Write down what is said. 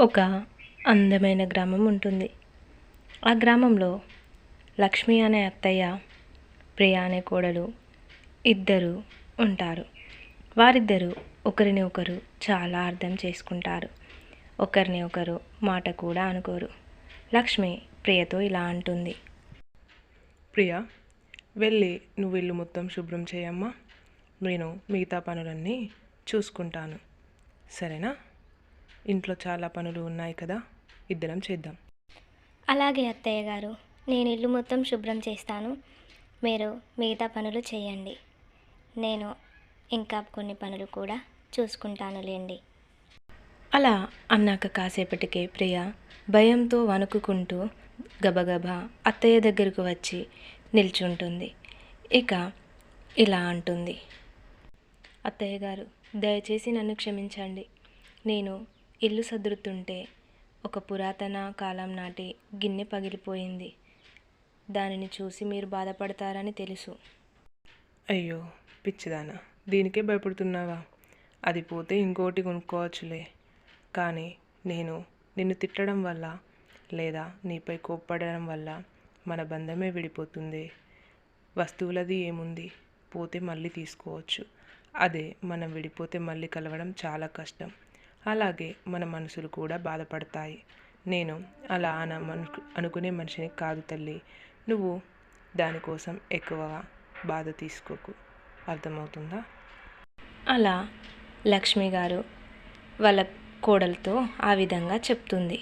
ఒక అందమైన గ్రామం ఉంటుంది. ఆ గ్రామంలో లక్ష్మి అనే అత్తయ్య ప్రియ అనే కోడలు ఇద్దరు ఉంటారు. వారిద్దరూ ఒకరిని ఒకరు చాలా అర్థం చేసుకుంటారు. ఒకరిని ఒకరు మాట కూడా అనుకోరు. లక్ష్మి ప్రియతో ఇలా అంటుంది. ప్రియా వెళ్ళి నువ్వు ఇల్లు మొత్తం శుభ్రం చేయమ్మా. నేను మిగతా పనులన్నీ చూసుకుంటాను. సరేనా? ఇంట్లో చాలా పనులు ఉన్నాయి కదా ఇద్దరం చేద్దాం. అలాగే అత్తయ్య గారు నేను ఇల్లు మొత్తం శుభ్రం చేస్తాను. మీరు మిగతా పనులు చేయండి. నేను ఇంకా కొన్ని పనులు కూడా చూసుకుంటానులేండి. అలా అన్నాక కాసేపటికే ప్రియ భయంతో వణుకుకుంటూ గబగబా అత్తయ్య దగ్గరకు వచ్చి నిల్చుంటుంది. ఇక ఇలా అంటుంది. అత్తయ్య గారు దయచేసి నన్ను క్షమించండి. నేను ఇల్లు సదురుతుంటే ఒక పురాతన కాలం నాటి గిన్నె పగిలిపోయింది. దానిని చూసి మీరు బాధపడతారని తెలుసు. అయ్యో పిచ్చిదానా దీనికే భయపడుతున్నావా? అది పోతే ఇంకోటి కొనుక్కోవచ్చులే. కానీ నేను నిన్ను తిట్టడం వల్ల లేదా నీపై కోప్పడడం వల్ల మన బంధమే విడిపోతుంది. వస్తువులది ఏముంది? పోతే మళ్ళీ తీసుకోవచ్చు. అదే మనం విడిపోతే మళ్ళీ కలవడం చాలా కష్టం. అలాగే మన మనసులు కూడా బాధపడతాయి. నేను అలా అన అనుకునే మనిషిని కాదు తల్లి. నువ్వు దానికోసం ఎక్కువగా బాధ తీసుకోకు. అర్థమవుతుందా? అలా లక్ష్మి గారు వాళ్ళ కోడలతో ఆ విధంగా చెప్తుంది.